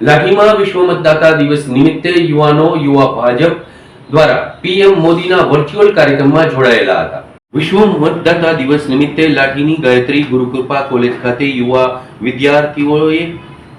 લાઠીમાં વિશ્વ મતદાતા દિવસ નિમિત્તે યુવાનો, યુવા ભાજપ દ્વારા પીએમ મોદીના વર્ચ્યુઅલ કાર્યક્રમમાં જોડાયેલા હતા. વિશ્વ મતદાતા દિવસ નિમિત્તે લાઠીની ગાયત્રી ગુરુકૃપા કોલેજ ખાતે યુવા વિદ્યાર્થીઓએ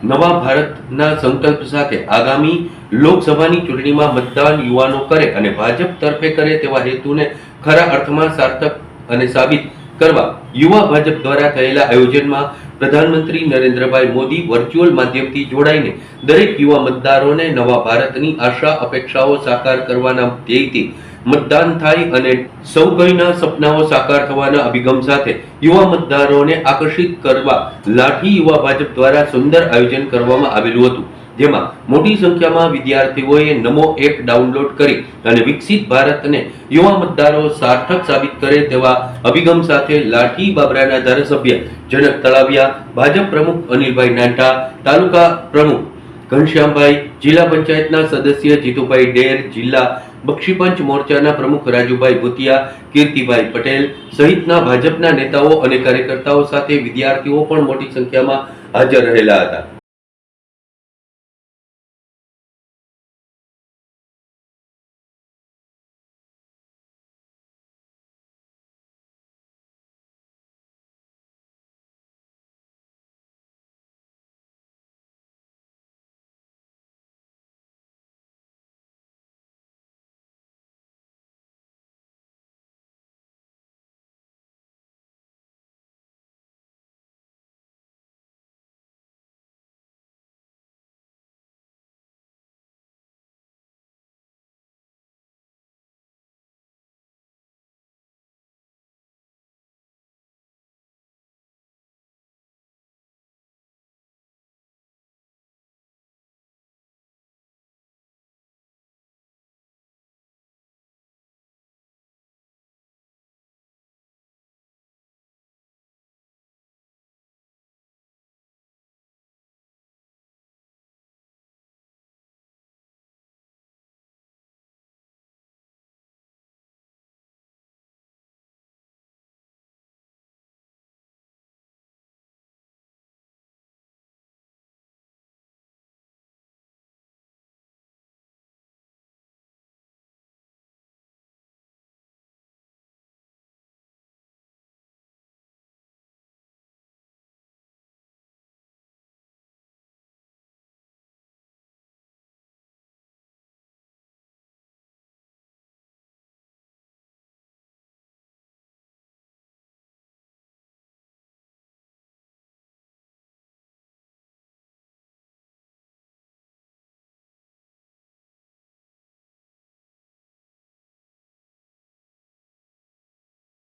નવા ભારતના સંકલ્પ સાથે આગામી લોકસભાની ચૂંટણીમાં મતદાન યુવાનો કરે અને ભાજપ તરફે કરે તેવા હેતુને ખરા અર્થમાં સાર્થક અને સાબિત કરવા યુવા ભાજપ દ્વારા થયેલા આયોજનમાં પ્રધાનમંત્રી નરેન્દ્રભાઈ મોદી વર્ચ્યુઅલ માધ્યમથી જોડાઈને દરેક યુવા મતદારોને નવા ભારતની આશા, અપેક્ષાઓ સાકાર કરવાના ધ્યેયથી મતદાન થાય અને સૌ કોઈના સપનાઓ સાકાર થવાના અભિગમ સાથે યુવા મતદારોને આકર્ષિત કરવા લાઠી યુવા ભાજપ દ્વારા સુંદર આયોજન કરવામાં આવેલું હતું. જેમાં મોટી સંખ્યામાં વિદ્યાર્થીઓએ નમો એપ ડાઉનલોડ કરી અને વિકસિત ભારતને યુવા મતદારો સાર્થક સાબિત કરે તેવા અભિગમ સાથે લાઠી બાબરાના ધારાસભ્ય જનક તળાવિયા, ભાજપ પ્રમુખ અનિલભાઈ નાંટા તાલુકા પ્રમુખ ઘનશ્યામભાઈ, જિલ્લા પંચાયતના સદસ્ય જીતુભાઈ ડેર, જિલ્લા બક્ષીપંચ મોરચાના પ્રમુખ રાજુભાઈ ભૂતિયા, કીર્તિભાઈ પટેલ સહિતના ભાજપના નેતાઓ અને કાર્યકર્તાઓ સાથે વિદ્યાર્થીઓ પણ મોટી સંખ્યામાં હાજર રહેલા હતા.